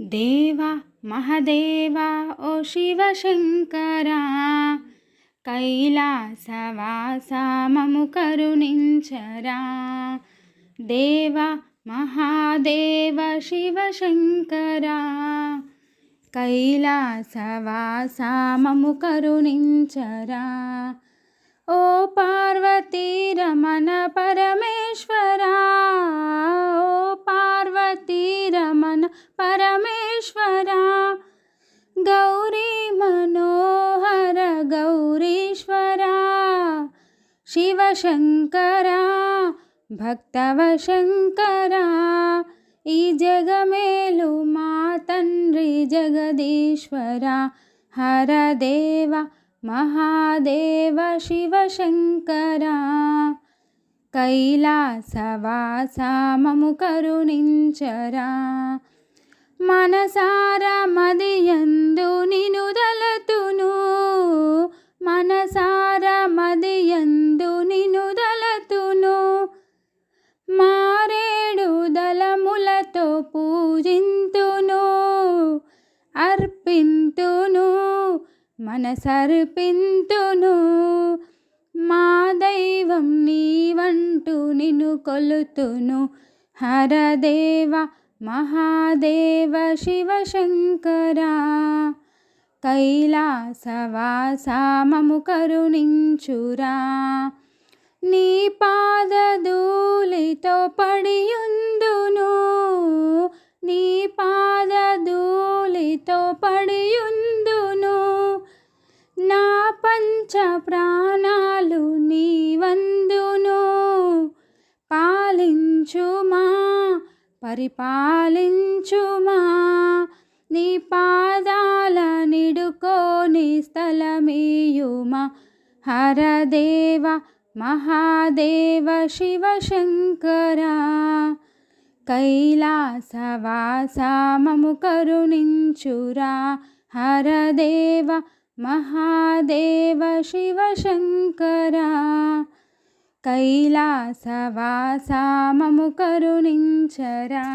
దేవా మహదేవా ఓ శివశంకరా కైలాసవాసామము కరుణించరా. దేవ మహాదేవ శివశంకరా కైలాసవాసామము కరుణించరా. ఓ పార్వతీ రమణ పరమేశ్వరా ఓ పార్వతీ రమణ పరమ शिवशङ्करा भक्तव शङ्करा इजगमलु मातन् जगदीश्वरा हरदेव महादेव शिवशङ्करा। कैलासवासा ममु करुणि चरा मनसारमदियन्दुनिनुद మనసర్పింతును. మా దైవం నీవంటూ నిన్ను కొలుతును. హరదేవ మహాదేవ శివశంకరా. కైలాసవాసామము కరుణించురా. నీ పాదధూళితో పడియుంది పంచ ప్రాణాలు నీ వందును పాలించుమా పరిపాలించుమా. నీ పాదాల నిడుకోని స్థలమీయుమా. హరదేవ మహాదేవ శివ శంకర కైలాసవాసామము కరుణించురా. హరదేవ మహాదేవ శివశంకరా కైలాసవాసామము కరుణించరా.